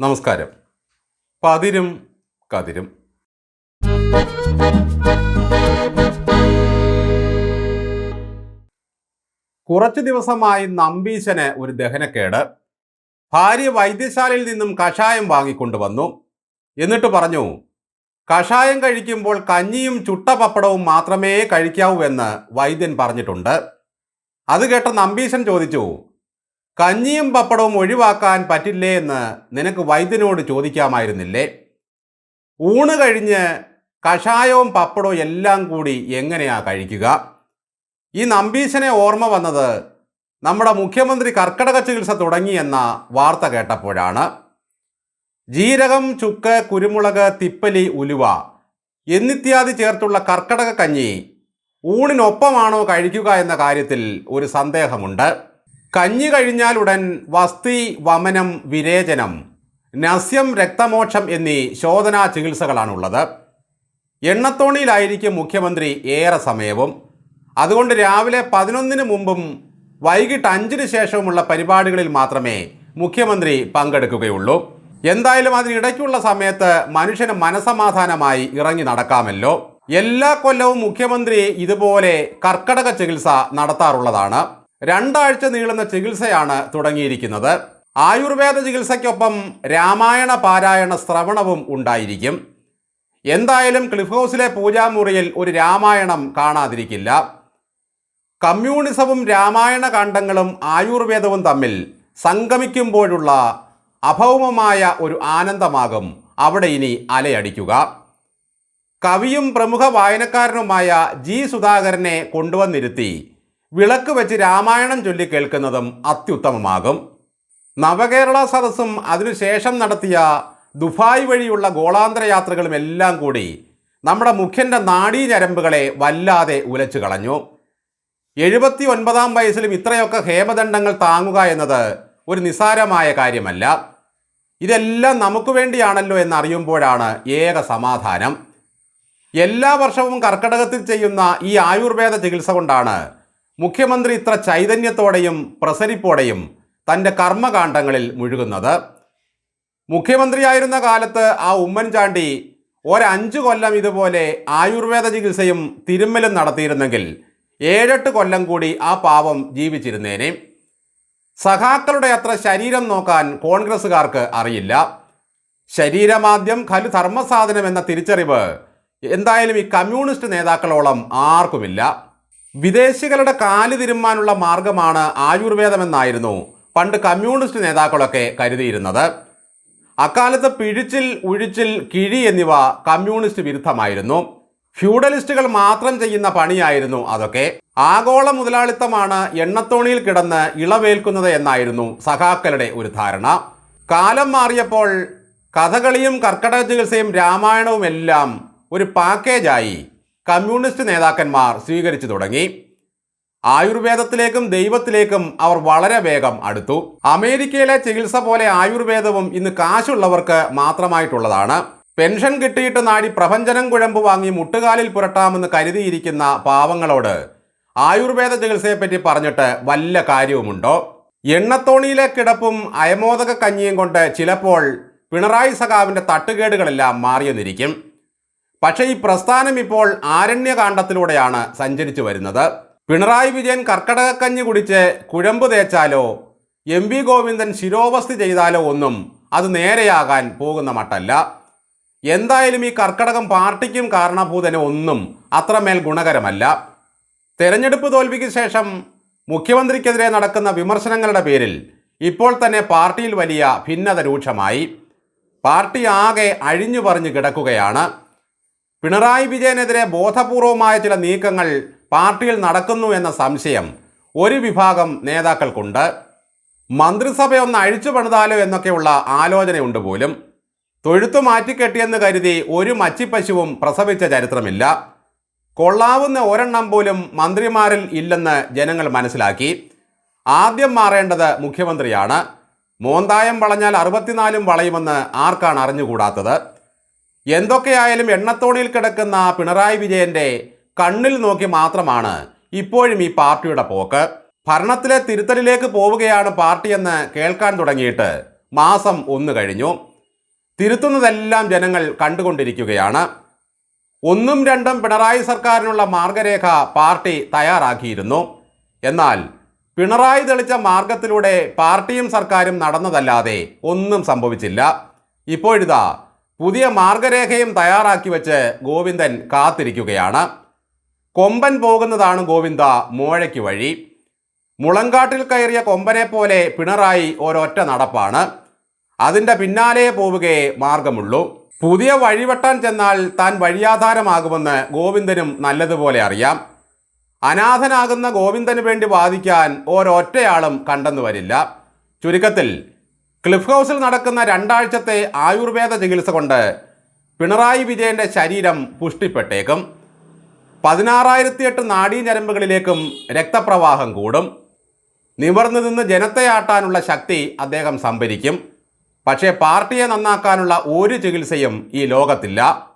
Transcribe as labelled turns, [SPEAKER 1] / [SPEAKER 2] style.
[SPEAKER 1] നമസ്കാരം. പതിരും കതിരും. കുറച്ചു ദിവസമായി നമ്പീശന് ഒരു ദഹനക്കേട്. ഭാര്യ വൈദ്യശാലയിൽ നിന്നും കഷായം വാങ്ങിക്കൊണ്ടുവന്നു എന്നിട്ട് പറഞ്ഞു കഷായം കഴിക്കുമ്പോൾ കഞ്ഞിയും ചുട്ട പപ്പടവും മാത്രമേ കഴിക്കാവൂ എന്ന് വൈദ്യൻ പറഞ്ഞിട്ടുണ്ട്. അത് കേട്ട നമ്പീശൻ ചോദിച്ചു കഞ്ഞിയും പപ്പടവും ഒഴിവാക്കാൻ പറ്റില്ലേ എന്ന് നിനക്ക് വൈദ്യനോട് ചോദിക്കാമായിരുന്നില്ലേ? ഊണ് കഴിഞ്ഞ് കഷായവും പപ്പടവും എല്ലാം കൂടി എങ്ങനെയാ കഴിക്കുക? ഈ നമ്പീശനെ ഓർമ്മ വന്നത് നമ്മുടെ മുഖ്യമന്ത്രി കർക്കടക ചികിത്സ തുടങ്ങിയെന്ന വാർത്ത കേട്ടപ്പോഴാണ്. ജീരകം ചുക്ക് കുരുമുളക് തിപ്പലി ഉലുവ എന്നിത്യാദി ചേർത്തുള്ള കർക്കടക കഞ്ഞി ഊണിനൊപ്പമാണോ കഴിക്കുക എന്ന കാര്യത്തിൽ ഒരു സന്ദേഹമുണ്ട്. കഞ്ഞി കഴിഞ്ഞാലുടൻ വസ്തി വമനം വിരേചനം നസ്യം രക്തമോക്ഷം എന്നീ ശോധനാ ചികിത്സകളാണുള്ളത്. എണ്ണത്തോണിയിലായിരിക്കും മുഖ്യമന്ത്രി ഏറെ സമയവും. അതുകൊണ്ട് രാവിലെ പതിനൊന്നിന് മുമ്പും വൈകിട്ട് അഞ്ചിന് ശേഷവുമുള്ള പരിപാടികളിൽ മാത്രമേ മുഖ്യമന്ത്രി പങ്കെടുക്കുകയുള്ളൂ. എന്തായാലും അതിനിടയ്ക്കുള്ള സമയത്ത് മനുഷ്യന് മനസമാധാനമായി ഇറങ്ങി നടക്കാമല്ലോ. എല്ലാ കൊല്ലവും മുഖ്യമന്ത്രി ഇതുപോലെ കർക്കടക ചികിത്സ നടത്താറുള്ളതാണ്. രണ്ടാഴ്ച നീളുന്ന ചികിത്സയാണ് തുടങ്ങിയിരിക്കുന്നത്. ആയുർവേദ ചികിത്സയ്ക്കൊപ്പം രാമായണ പാരായണ ശ്രവണവും ഉണ്ടായിരിക്കും. എന്തായാലും ക്ലിഫ് ഹൗസിലെ പൂജാമുറിയിൽ ഒരു രാമായണം കാണാതിരിക്കില്ല. കമ്മ്യൂണിസവും രാമായണ കാണ്ഡങ്ങളും ആയുർവേദവും തമ്മിൽ സംഗമിക്കുമ്പോഴുള്ള അഭൗമമായ ഒരു ആനന്ദമാകും അവിടെ ഇനി അലയടിക്കുക. കവിയും പ്രമുഖ വായനക്കാരനുമായ ജി സുധാകരനെ കൊണ്ടുവന്നിരുത്തി വിളക്ക് വെച്ച് രാമായണം ചൊല്ലി കേൾക്കുന്നതും അത്യുത്തമമാകും. നവകേരള സദസ്സും അതിനുശേഷം നടത്തിയ ദുബായ് വഴിയുള്ള ഗോളാന്തര യാത്രകളും എല്ലാം കൂടി നമ്മുടെ മുഖ്യന്റെ നാഡീഞരമ്പുകളെ വല്ലാതെ ഉലച്ചു കളഞ്ഞു. എഴുപത്തി ഒൻപതാം വയസ്സിലും ഇത്രയൊക്കെ ഹേമദണ്ഡങ്ങൾ താങ്ങുക എന്നത് ഒരു നിസാരമായ കാര്യമല്ല. ഇതെല്ലാം നമുക്ക് വേണ്ടിയാണല്ലോ എന്നറിയുമ്പോഴാണ് ഏക സമാധാനം. എല്ലാ വർഷവും കർക്കടകത്തിൽ ചെയ്യുന്ന ഈ ആയുർവേദ ചികിത്സ കൊണ്ടാണ് മുഖ്യമന്ത്രി ഇത്ര ചൈതന്യത്തോടെയും പ്രസരിപ്പോടെയും തന്റെ കർമ്മകാണ്ഡങ്ങളിൽ മുഴുകുന്നത്. മുഖ്യമന്ത്രിയായിരുന്ന കാലത്ത് ആ ഉമ്മൻചാണ്ടി ഒരഞ്ച് കൊല്ലം ഇതുപോലെ ആയുർവേദ ചികിത്സയും തിരുമ്മലും നടത്തിയിരുന്നെങ്കിൽ ഏഴെട്ട് കൊല്ലം കൂടി ആ പാവം ജീവിച്ചിരുന്നേനെ. സഖാക്കളുടെ അത്ര ശരീരം നോക്കാൻ കോൺഗ്രസ്സുകാർക്ക് അറിയില്ല. ശരീരമാദ്യം ഖലു ധർമ്മസാധനം എന്ന തിരിച്ചറിവ് എന്തായാലും ഈ കമ്മ്യൂണിസ്റ്റ് നേതാക്കളോളം ആർക്കുമില്ല. വിദേശികളുടെ കാൽ തിരുമ്മാനുള്ള മാർഗമാണ് ആയുർവേദമെന്നായിരുന്നു പണ്ട് കമ്മ്യൂണിസ്റ്റ് നേതാക്കളൊക്കെ കരുതിയിരുന്നത്. അക്കാലത്ത് പിഴിച്ചിൽ ഉഴിച്ചിൽ കിഴി എന്നിവ കമ്മ്യൂണിസ്റ്റ് വിരുദ്ധമായിരുന്നു. ഫ്യൂഡലിസ്റ്റുകൾ മാത്രം ചെയ്യുന്ന പണിയായിരുന്നു അതൊക്കെ. ആഗോള മുതലാളിത്തമാണ് എണ്ണത്തോണിയിൽ കിടന്ന് ഇളവേൽക്കുന്നത് എന്നായിരുന്നു സഖാക്കളുടെ ഒരു ധാരണ. കാലം മാറിയപ്പോൾ കഥകളിയും കർക്കടക ചികിത്സയും രാമായണവും എല്ലാം ഒരു പാക്കേജായി. കമ്മ്യൂണിസ്റ്റ് നേതാക്കന്മാർ സ്വീകരിച്ചു തുടങ്ങി. ആയുർവേദത്തിലേക്കും ദൈവത്തിലേക്കും അവർ വളരെ വേഗം അടുത്തു. അമേരിക്കയിലെ ചികിത്സ പോലെ ആയുർവേദവും ഇന്ന് കാശുള്ളവർക്ക് മാത്രമായിട്ടുള്ളതാണ്. പെൻഷൻ കിട്ടിയിട്ട് നാടി പ്രപഞ്ചനം കുഴമ്പ് വാങ്ങി മുട്ടുകാലിൽ പുരട്ടാമെന്ന് കരുതിയിരിക്കുന്ന പാവങ്ങളോട് ആയുർവേദ ചികിത്സയെപ്പറ്റി പറഞ്ഞിട്ട് വല്ല കാര്യവുമുണ്ടോ? എണ്ണത്തോണിയിലെ കിടപ്പും അയമോദക കഞ്ഞിയും കൊണ്ട് ചിലപ്പോൾ പിണറായി സഖാവിന്റെ തട്ടുകേടുകളെല്ലാം മാറിയെന്നിരിക്കും. പക്ഷേ ഈ പ്രസ്ഥാനം ഇപ്പോൾ ആരണ്യകാന്ഡത്തിലൂടെയാണ് സഞ്ചരിച്ചു വരുന്നത്. പിണറായി വിജയൻ കർക്കടകക്കഞ്ഞി കുടിച്ച് കുഴമ്പ് തേച്ചാലോ എം വി ഗോവിന്ദൻ ശിരോവസ്തി ചെയ്താലോ ഒന്നും അത് നേരെയാകാൻ പോകുന്ന മട്ടല്ല. എന്തായാലും ഈ കർക്കടകം പാർട്ടിക്കും കാരണഭൂതന് ഒന്നും അത്രമേൽ ഗുണകരമല്ല. തെരഞ്ഞെടുപ്പ് തോൽവിക്ക് ശേഷം മുഖ്യമന്ത്രിക്കെതിരെ നടക്കുന്ന വിമർശനങ്ങളുടെ പേരിൽ ഇപ്പോൾ തന്നെ പാർട്ടിയിൽ വലിയ ഭിന്നത രൂക്ഷമായി. പാർട്ടി ആകെ അഴിഞ്ഞു പറഞ്ഞു കിടക്കുകയാണ്. പിണറായി വിജയനെതിരെ ബോധപൂർവമായ ചില നീക്കങ്ങൾ പാർട്ടിയിൽ നടക്കുന്നു എന്ന സംശയം ഒരു വിഭാഗം നേതാക്കൾക്കുണ്ട്. മന്ത്രിസഭയൊന്ന് അഴിച്ചു പണിതാലോ എന്നൊക്കെയുള്ള ആലോചനയുണ്ട് പോലും. തൊഴുത്തു മാറ്റിക്കെട്ടിയെന്ന് കരുതി ഒരു മച്ചിപ്പശുവും പ്രസവിച്ച ചരിത്രമില്ല. കൊള്ളാവുന്ന ഒരെണ്ണം പോലും മന്ത്രിമാരിൽ ഇല്ലെന്ന് ജനങ്ങൾ മനസ്സിലാക്കി. ആദ്യം മാറേണ്ടത് മുഖ്യമന്ത്രിയാണ്. മോന്തായം വളഞ്ഞാൽ അറുപത്തിനാലും വളയുമെന്ന് ആർക്കാണ് അറിഞ്ഞുകൂടാത്തത്? എന്തൊക്കെയായാലും എണ്ണത്തോണിയിൽ കിടക്കുന്ന പിണറായി വിജയന്റെ കണ്ണിൽ നോക്കി മാത്രമാണ് ഇപ്പോഴും ഈ പാർട്ടിയുടെ പോക്ക്. ഭരണത്തിലെ തിരുത്തലിലേക്ക് പോവുകയാണ് പാർട്ടിയെന്ന് കേൾക്കാൻ തുടങ്ങിയിട്ട് മാസം ഒന്ന് കഴിഞ്ഞു. തിരുത്തുന്നതെല്ലാം ജനങ്ങൾ കണ്ടുകൊണ്ടിരിക്കുകയാണ്. ഒന്നും രണ്ടും പിണറായി സർക്കാരിനുള്ള മാർഗരേഖ പാർട്ടി തയ്യാറാക്കിയിരുന്നു. എന്നാൽ പിണറായി തെളിച്ച മാർഗത്തിലൂടെ പാർട്ടിയും സർക്കാരും നടന്നതല്ലാതെ ഒന്നും സംഭവിച്ചില്ല. ഇപ്പോഴിതാ പുതിയ മാർഗരേഖയും തയ്യാറാക്കി വെച്ച് ഗോവിന്ദൻ കാത്തിരിക്കുകയാണ്. കൊമ്പൻ പോകുന്നതാണ് ഗോവിന്ദ മോഴയ്ക്ക് വഴി. മുളങ്കാട്ടിൽ കയറിയ കൊമ്പനെ പോലെ പിണറായി ഒരൊറ്റ നടപ്പാണ്. അതിന്റെ പിന്നാലെ പോവുകയെ മാർഗമുള്ളൂ. പുതിയ വഴിവെട്ടാൻ ചെന്നാൽ താൻ വഴിയാധാരമാകുമെന്ന് ഗോവിന്ദനും നല്ലതുപോലെ അറിയാം. അനാഥനാകുന്ന ഗോവിന്ദന് വേണ്ടി വാദിക്കാൻ ഒരൊറ്റയാളും കണ്ടെന്നു വരില്ല. ചുരുക്കത്തിൽ ക്ലിഫ് ഹൗസിൽ നടക്കുന്ന രണ്ടാഴ്ചത്തെ ആയുർവേദ ചികിത്സ കൊണ്ട് പിണറായി വിജയന്റെ ശരീരം പുഷ്ടിപ്പെട്ടേക്കും. പതിനാറായിരത്തി എട്ട് നാഡീഞരമ്പുകളിലേക്കും രക്തപ്രവാഹം കൂടും. നിവർന്നു നിന്ന് ജനത്തെ ആട്ടാനുള്ള ശക്തി അദ്ദേഹം സംഭരിക്കും. പക്ഷേ പാർട്ടിയെ നന്നാക്കാനുള്ള ഒരു ചികിത്സയും ഈ ലോകത്തില്ല.